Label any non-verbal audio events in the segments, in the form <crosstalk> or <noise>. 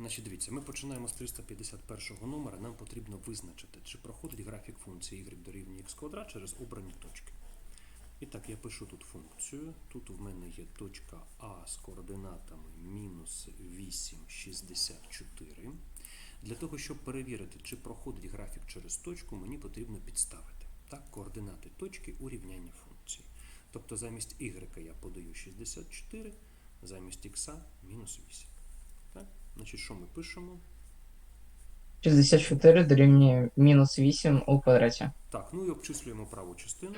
Значить, дивіться, ми починаємо з 351 номера. Нам потрібно визначити, чи проходить графік функції y дорівнює x квадрат через обрані точки. І так, я пишу тут функцію. Тут у мене є точка А з координатами мінус 8, 64. Для того, щоб перевірити, чи проходить графік через точку, мені потрібно підставити так, координати точки у рівнянні функції. Тобто замість y я подаю 64, замість x мінус 8. Значить, що ми пишемо? 64 дорівнює мінус 8 у квадраті. Так, ну і обчислюємо праву частину.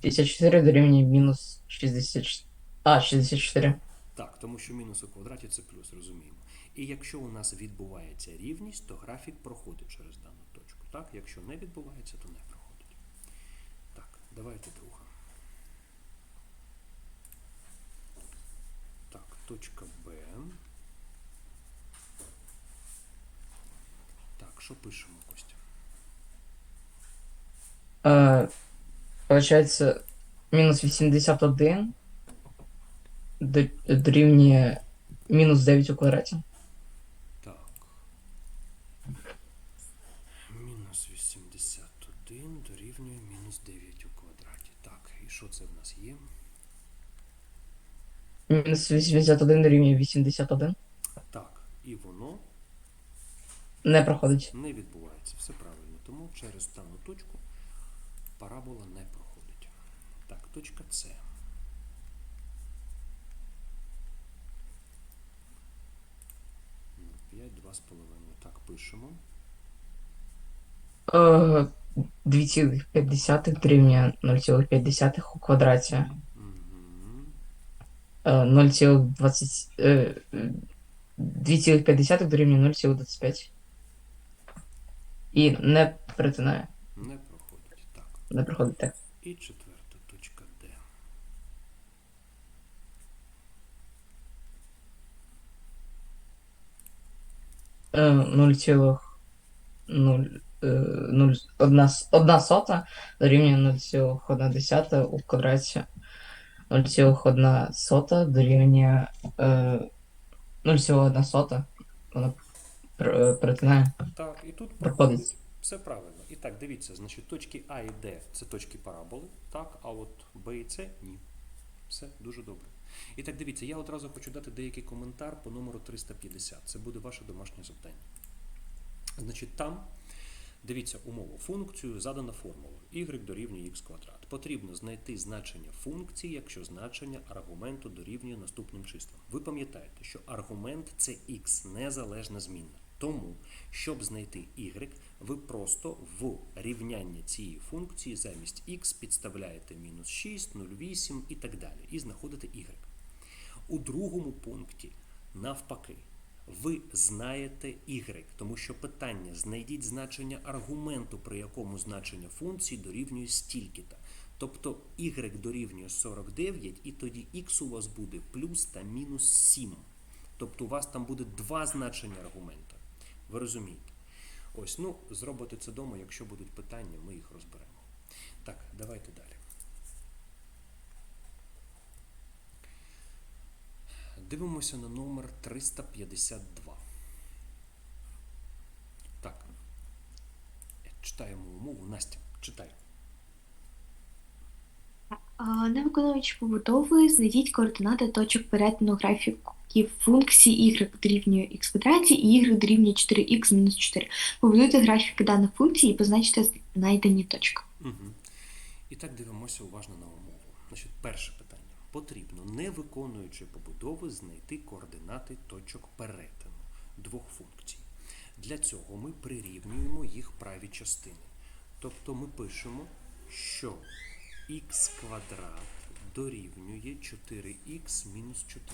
54 дорівнює мінус 64. А, 64. Так, тому що мінус у квадраті це плюс, розуміємо. І якщо у нас відбувається рівність, то графік проходить через дану точку. Так, якщо не відбувається, то не проходить. Так, давайте друга. Так, точка Б. Так, що пишемо, Костя? Е, получається, мінус 81 до- дорівнює мінус 9 у квадраті. Так. Мінус 81 дорівнює мінус 9 у квадраті. Так, і що це в нас є? Мінус 81 дорівнює 81. Так, і воно Не проходить. не відбувається. Все правильно. Тому через дану точку парабола не проходить. Так, точка С. Ну, 5, 2,5. Так, пишемо. Е, 2,5 дорівнює 0,5 у квадраті. Угу. Е, 0,20... е, 2,5 дорівнює 0,25. І не перетинає. Не проходить. Так. Не проходить так. І четверта точка Д. Е, 0,0 е, 1 сота дорівнює 0,1 у квадраті. 0,1 сота дорівнює е, 0,1 сота. Вона пер- е, перетинає. Так, і тут Проходить. Все правильно. І так, дивіться, значить, точки А і Д це точки параболи, так, а от Б і С ні. Все дуже добре. І так, дивіться, я одразу хочу дати деякий коментар по номеру 350. Це буде ваше домашнє завдання. Значить, там, дивіться, умову, функцію задана формула y дорівнює x квадрат. Потрібно знайти значення функції, якщо значення аргументу дорівнює наступним числам. Ви пам'ятаєте, що аргумент це x, незалежна змінна. Тому, щоб знайти y, ви просто в рівняння цієї функції замість x підставляєте мінус 6, 0,8 і так далі. І знаходите y. У другому пункті, навпаки, ви знаєте y, тому що питання знайдіть значення аргументу, при якому значення функції дорівнює стільки-то. Тобто y дорівнює 49, і тоді x у вас буде плюс та мінус 7. Тобто у вас там буде два значення аргумента. Ви розумієте? Ось, ну, зробите це вдома, якщо будуть питання, ми їх розберемо. Так, давайте далі. Дивимося на номер 352. Так. Читаємо умову. Настя, читай. Не виконуючи побудови, знайдіть координати точок перетину графіків функції y дорівнює x квадраті і y дорівнює 4x мінус 4. Побудуйте графіки даних функцій і позначте знайдені точки. Угу. І так дивимося уважно на умову. Значить, перше питання. Потрібно, не виконуючи побудови, знайти координати точок перетину двох функцій. Для цього ми прирівнюємо їх праві частини. Тобто ми пишемо, що х квадрат дорівнює 4х мінус 4.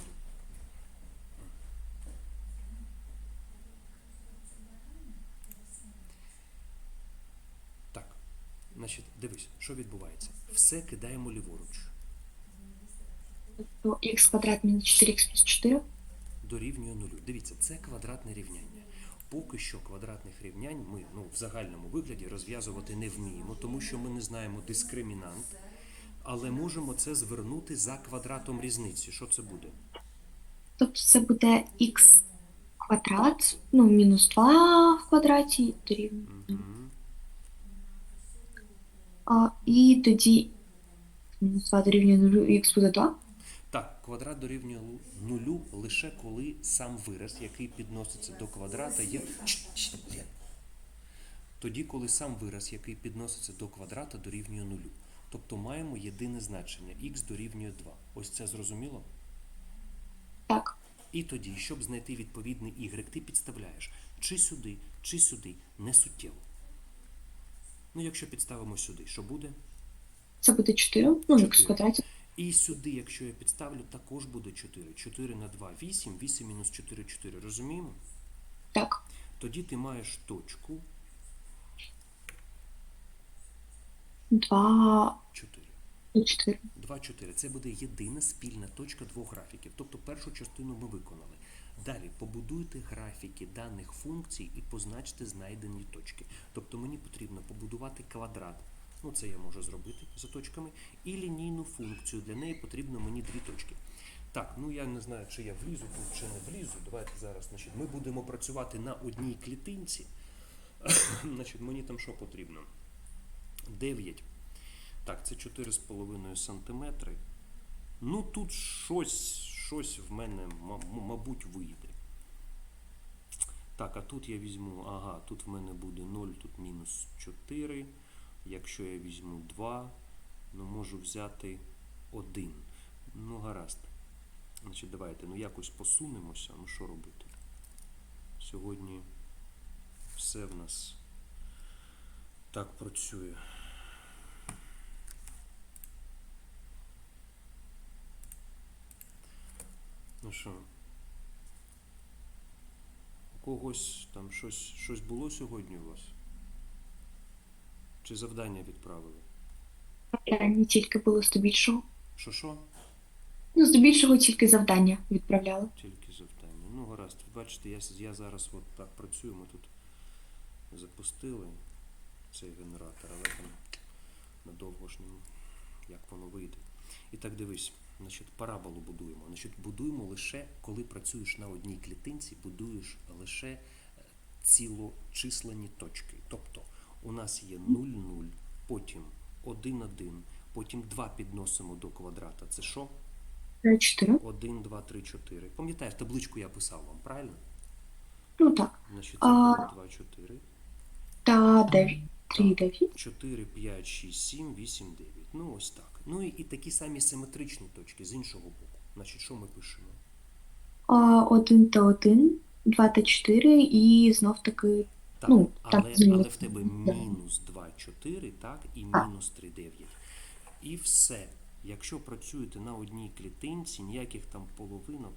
Так, значить, дивись, що відбувається. Все кидаємо ліворуч. То x квадрат мінус 4x плюс 4. дорівнює нулю. Дивіться, це квадратне рівняння. Поки що квадратних рівнянь ми ну, в загальному вигляді розв'язувати не вміємо, тому що ми не знаємо дискримінант, але можемо це звернути за квадратом різниці. Що це буде? Тобто це буде x квадрат, ну, мінус 2 в квадраті дорівнює. А, і тоді мінус 2 дорівнює 0, х буде 2. Квадрат дорівнює нулю лише коли сам вираз, який підноситься до квадрата, є. Тоді, коли сам вираз, який підноситься до квадрата, дорівнює нулю. Тобто маємо єдине значення х дорівнює 2. Ось це зрозуміло? Так. І тоді, щоб знайти відповідний y, ти підставляєш чи сюди, чи сюди, не суттєво. Ну, якщо підставимо сюди, що буде? Це буде 4, ну, х в квадраті. І сюди, якщо я підставлю, також буде 4. 4 на 2 – 8, 8 мінус 4 – 4. Розуміємо? Так. Тоді ти маєш точку 2, 4. 4. 2, 4. Це буде єдина спільна точка двох графіків. Тобто першу частину ми виконали. Далі побудуйте графіки даних функцій і позначте знайдені точки. Тобто мені потрібно побудувати квадрат. Ну, це я можу зробити за точками. І лінійну функцію. Для неї потрібно мені дві точки. Так, ну я не знаю, чи я влізу тут, чи не влізу. Давайте зараз. Значить, ми будемо працювати на одній клітинці. <coughs> Значить, мені там що потрібно? 9. Так, це 4,5 сантиметри. Ну тут щось, щось в мене, мабуть, вийде. Так, а тут я візьму, ага, тут в мене буде 0, тут мінус 4. Якщо я візьму 2, ну можу взяти 1. Ну, гаразд. Значить, давайте, ну якось посунемося. Ну що робити? Сьогодні все в нас так працює. Ну що? У когось там щось, щось було сьогодні у вас? Чи завдання відправили? Не тільки було здебільшого. Що що? Ну, здебільшого тільки завдання відправляли. Тільки завдання. Ну, гаразд. Бачите, я, я зараз от так працюю. Ми тут запустили цей генератор, але там надовго ж не як воно вийде. І так дивись, значить, параболу будуємо. Значить, будуємо лише, коли працюєш на одній клітинці, будуєш лише е, цілочисленні точки. Тобто у нас є 0, 0, потім 1, 1, потім 2 підносимо до квадрата. Це що? 4. 1, 2, 3, 4. Пам'ятаєш, табличку я писав вам, правильно? Ну так. Значить, це А. 2, 4. Та 9. 3, 9. 4, 5, 6, 7, 8, 9. Ну, ось так. Ну і, і такі самі симетричні точки з іншого боку. Значить, що ми пишемо? 1 та 1, 2 та 4 і знов таки Так, Ну, але, так, але в тебе мінус 2, 4, так, і мінус 3, 9. І все. Якщо працюєте на одній клітинці, ніяких там половинок,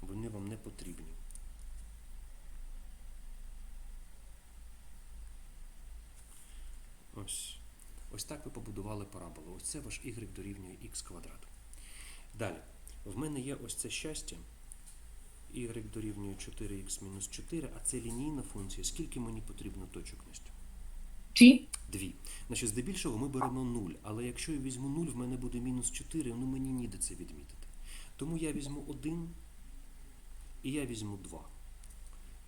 вони вам не потрібні. Ось. Ось так ви побудували параболу. Ось це ваш y дорівнює x квадрат. Далі. В мене є ось це щастя. Y дорівнює 4x мінус 4, а це лінійна функція. Скільки мені потрібно точок Настя? 2. Дві. Значить, здебільшого ми беремо 0, але якщо я візьму 0, в мене буде мінус 4, ну мені ніде це відмітити. Тому я візьму 1 і я візьму 2.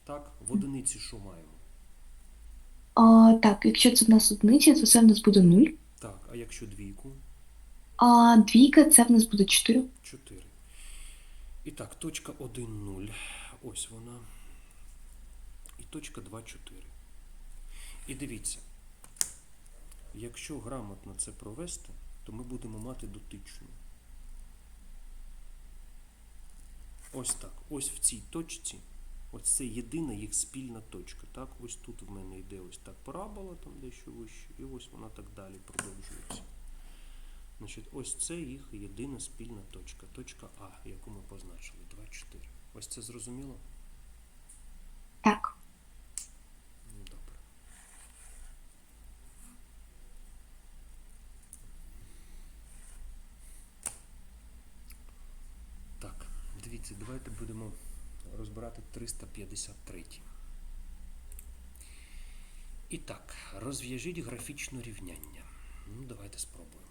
Так, в одиниці що маємо? А, так, якщо це в нас одиниця, то це в нас буде 0. Так, а якщо двійку? А двійка це в нас буде 4. 4. І так, точка 1, 0. Ось вона. І точка 2, 4. І дивіться, якщо грамотно це провести, то ми будемо мати дотичну. Ось так. Ось в цій точці. Ось це єдина їх спільна точка. Так, ось тут в мене йде ось так парабола, там дещо вище, і ось вона так далі продовжується. Значить, ось це їх єдина спільна точка. Точка А, яку ми позначили. 2, 4. Ось це зрозуміло? Так. Ну, Добре. Так, дивіться, давайте будемо розбирати 353. І так, розв'яжіть графічне рівняння. Ну, давайте спробуємо.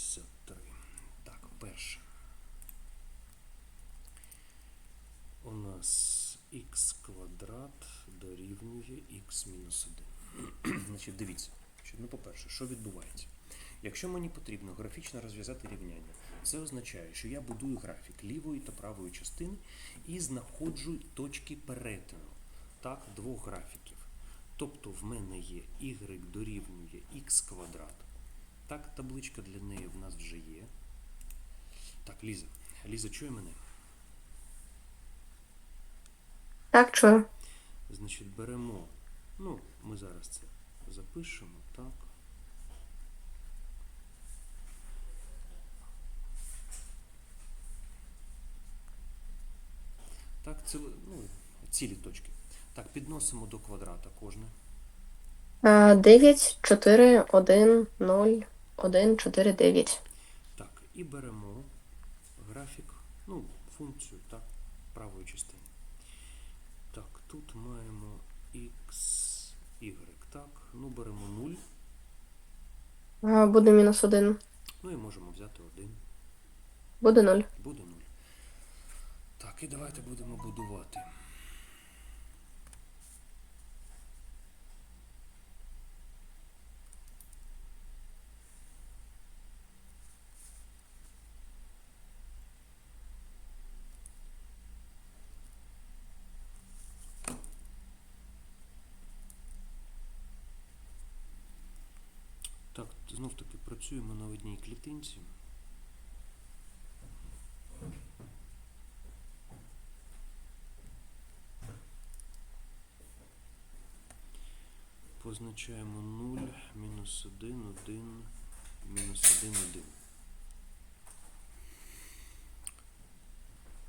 353. Так, перше. У нас х квадрат дорівнює х мінус 1. <clears throat> Значить, дивіться. Ну, по-перше, що відбувається? Якщо мені потрібно графічно розв'язати рівняння, це означає, що я будую графік лівої та правої частини і знаходжу точки перетину так, двох графіків. Тобто в мене є y дорівнює х квадрат. Так, табличка для неї в нас вже є. Так, Ліза. Ліза, чує мене? Так, чую. Значить, беремо. Ну, ми зараз це запишемо, так. Так, це ну, цілі точки. Так, підносимо до квадрата кожне. Е, 9, 4, 1, 0, 1, 4, 9. Так, і беремо графік, ну, функцію, так, правої частини. Так, тут маємо x, y, так. Ну, беремо 0, Е, Буде мінус 1. ну і можемо взяти 1. Буде 0. Буде 0. Так, і давайте будемо будувати. Так, знов таки працюємо на одній клітинці. Позначаємо 0, мінус 1, 1, мінус 1, 1.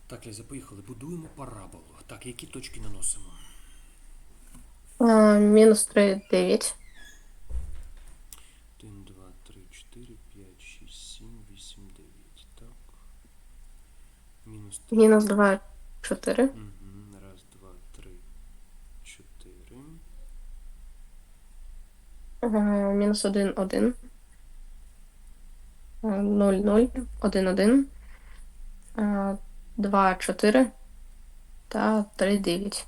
Так, Ліза, поїхали. Будуємо параболу. Так, які точки наносимо? Мінус 3, 9. 1, 2, 3, 4, 5, 6, 7, 8, 9. Так. Мінус 3. Мінус 2, 4. Угу. Раз, два, три, чотири. Е, Мінус 1, 1. 0, 0, 1, 1. 2, 4. Та 3, 9.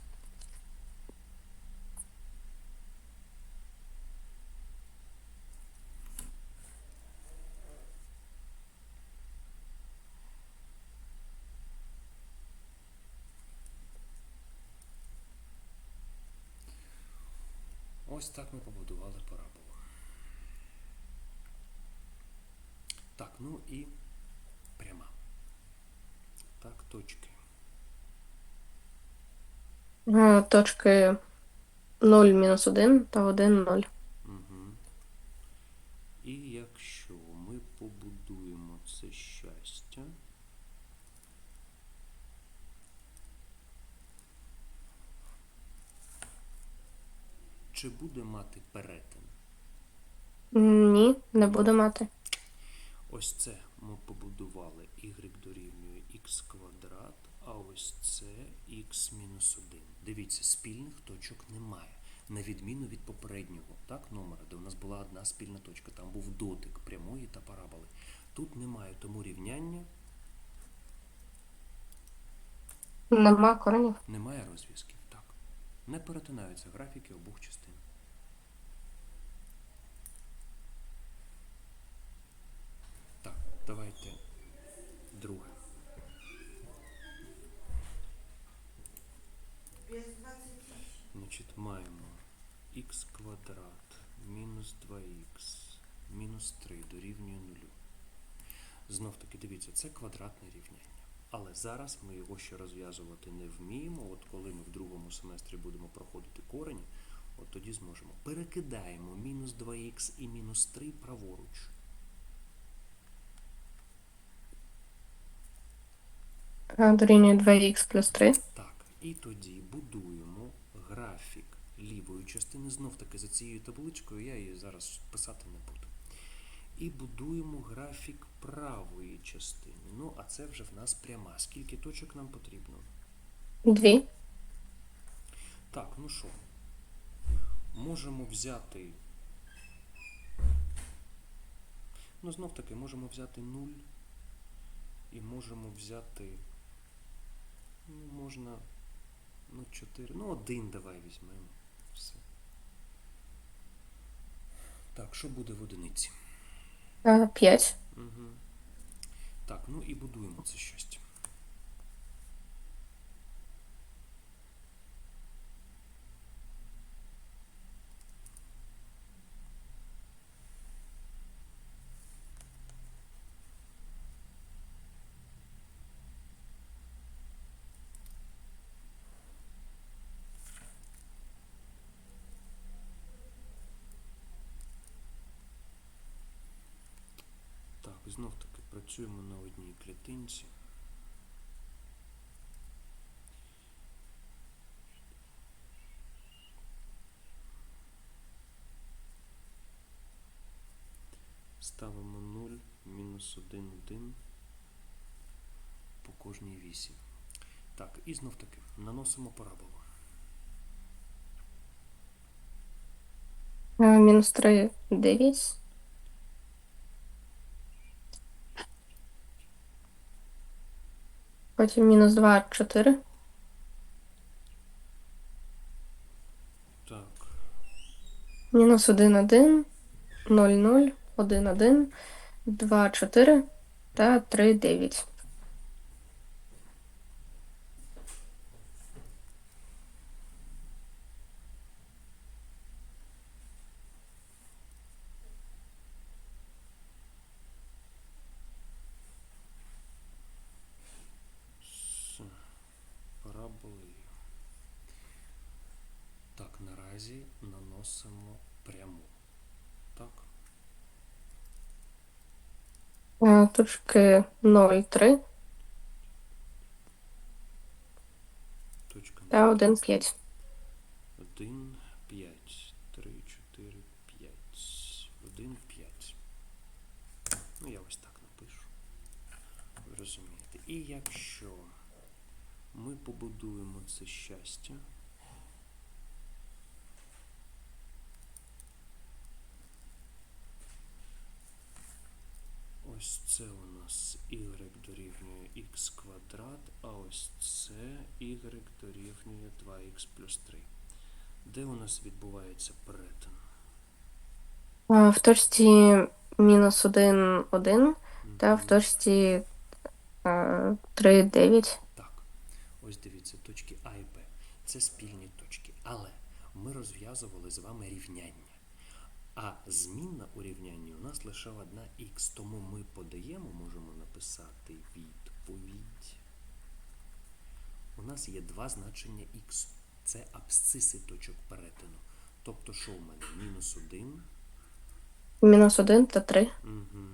Ось так ми побудували параболу. Так, ну і пряма. Так, точки. Е, Точки 0, мінус 1 та 1, 0. Угу. І якщо ми побудуємо це щастя. Чи буде мати перетин? Ні, не буде мати. Ось це ми побудували y дорівнює x квадрат, а ось це x мінус 1. Дивіться, спільних точок немає. На відміну від попереднього так, номера, де у нас була одна спільна точка, там був дотик прямої та параболи. Тут немає, тому рівняння Нема коренів. немає розв'язків. Так. Не перетинаються графіки обох частин. Так, давайте друге. Значить, маємо х квадрат мінус 2х мінус 3 дорівнює 0. Знов таки, дивіться, це квадратне рівняння. Але зараз ми його ще розв'язувати не вміємо. От коли ми в другому семестрі будемо проходити корені, от тоді зможемо. Перекидаємо мінус 2х і мінус 3 праворуч. Дорівнює 2х плюс 3. Так, і тоді будуємо графік лівої частини. Знов таки за цією табличкою я її зараз писати не буду. І будуємо графік правої частини. Ну, а це вже в нас пряма. Скільки точок нам потрібно? 2. Так, ну що, можемо взяти. Ну, знов таки, можемо взяти 0 і можемо взяти. Ну, можна. Ну, 4. Ну, 1 давай візьмемо. Все. Так, що буде в одиниці? 5. Угу. Так, ну і будуємо це щастя. Знов таки працюємо на одній клітинці. Ставимо 0, мінус 1, 1 по кожній вісі. Так, і знов таки наносимо параболу. Е, Мінус 3, 9. Потім мінус 2, 4. Так, Мінус 1, 1, 0, 0, 1, 1, 2, 4 та 3, 9. з параболею. Наразі наносимо пряму. Так. Е, Точки 0, 3 Точка та 1, 5. 1, 5, 3, 4, 5. 1, 5. Ну, я ось так напишу. Ви розумієте. І якщо ми побудуємо це щастя. Ось це у нас y дорівнює x квадрат, а ось це y дорівнює 2x плюс 3. Де у нас відбувається перетин? Е, В точці мінус 1, 1 та в точці е, 3, 9. Так, ось дивіться, точки А і Б. Це спільні точки. Але ми розв'язували з вами рівняння. А змінна у рівнянні у нас лише одна х, тому ми подаємо, можемо написати відповідь. У нас є два значення х. Це абсциси точок перетину. Тобто, що у мене? Мінус 1. Мінус 1 та 3. Угу.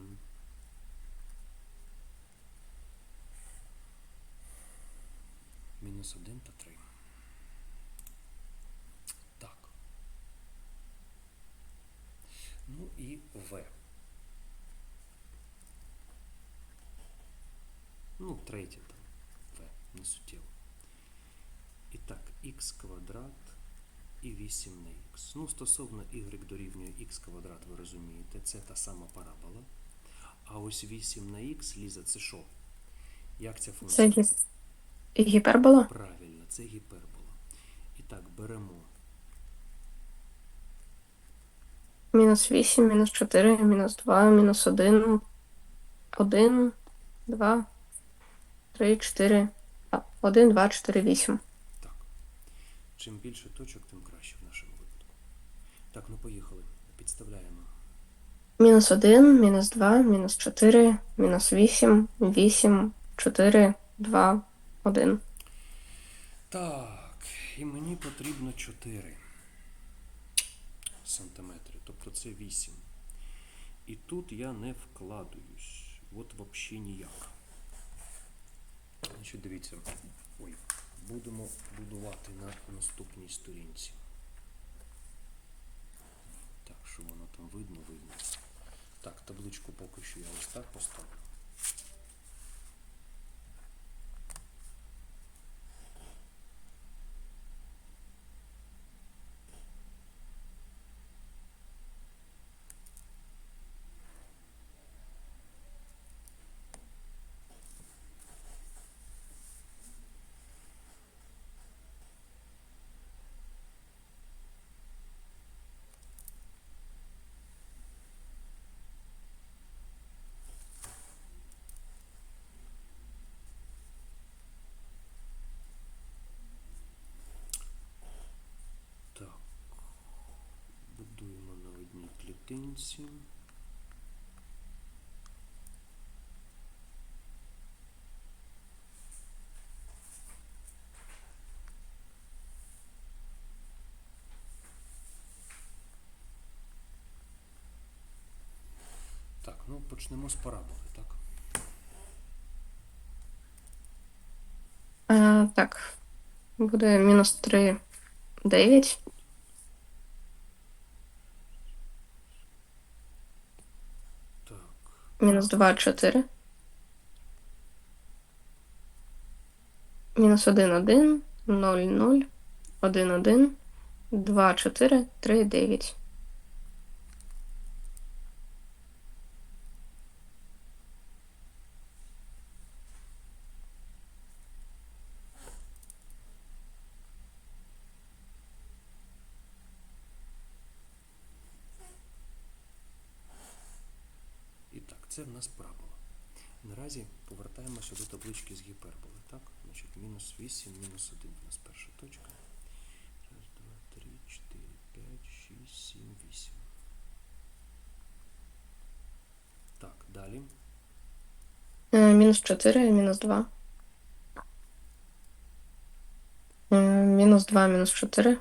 Мінус 1 та 3. Так. Ну і В. Ну, третє там. В. Не суттєво. І так, х квадрат і 8 на х. Ну, стосовно y дорівнює х квадрат, ви розумієте, це та сама парабола. А ось 8 на х, Ліза, це що? Як ця Це функція? гі- гіпербола. Правильно, це гіпербола. І так, беремо Мінус 8, мінус 4, мінус 2, мінус 1, 1, 2, 3, 4, 1, 2, 4, 8. так. Чим більше точок, тим краще в нашому випадку. Так, ну поїхали. Підставляємо. Мінус 1, мінус 2, мінус 4, мінус 8, 8, 4, 2, 1. Так, і мені потрібно 4 сантиметри, тобто це 8. І тут я не вкладуюсь. От взагалі ніяк. Значить, дивіться. Ой, будемо будувати на наступній сторінці. Так, що воно там видно, видно. Так, табличку поки що я ось так поставлю. Картинці. Так, ну почнемо з параболи, так? А, так. Буде мінус 3, 9. Так. Мінус 2, 4. Мінус 1, 1, 0, 0, 1, 1, 2, 4, 3, 9. І так, це в нас парабола. Наразі повертаємося до таблички з гіперболи. Так? Значить, мінус 8, мінус 1 у нас перша точка. Раз, два, три, чотири, п'ять, шість, сім, вісім. Так, далі. Е, Мінус 4, мінус 2. Е, Мінус 2, мінус 4.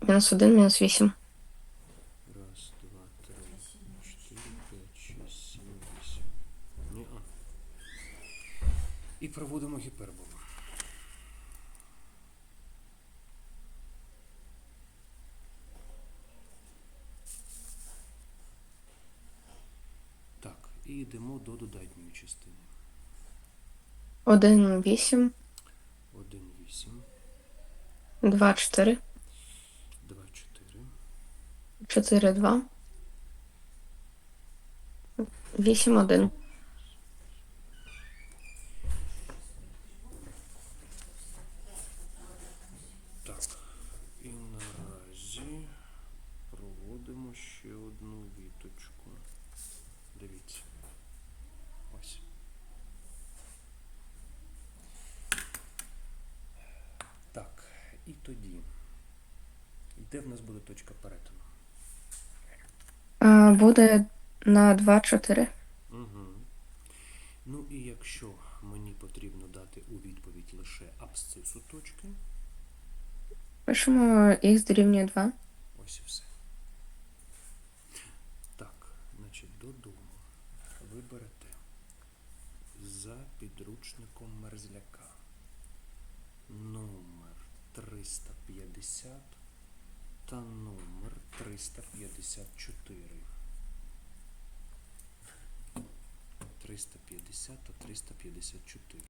Мінус 1, мінус 8. Раз, два, три, чотири, п'ять, шість, сім, вісім. Ні-а. І проводимо гіперболу. Так, і йдемо до додатньої частини. 1, 8, 1, 8, 2, 4, 2, 4, 4, 2. 8, 1. Так, і наразі проводимо ще одну віточку. Дивіться. Ось. Так, і тоді. Де в нас буде точка перетину? А, Буде на 2, 4. Угу. Ну і якщо мені потрібно дати у відповідь лише абсцису точки, Пишемо х дорівнює 2. Ось і все. Так, значить, додому ви берете за підручником мерзляка номер 350 та номер 354. 350 та 354.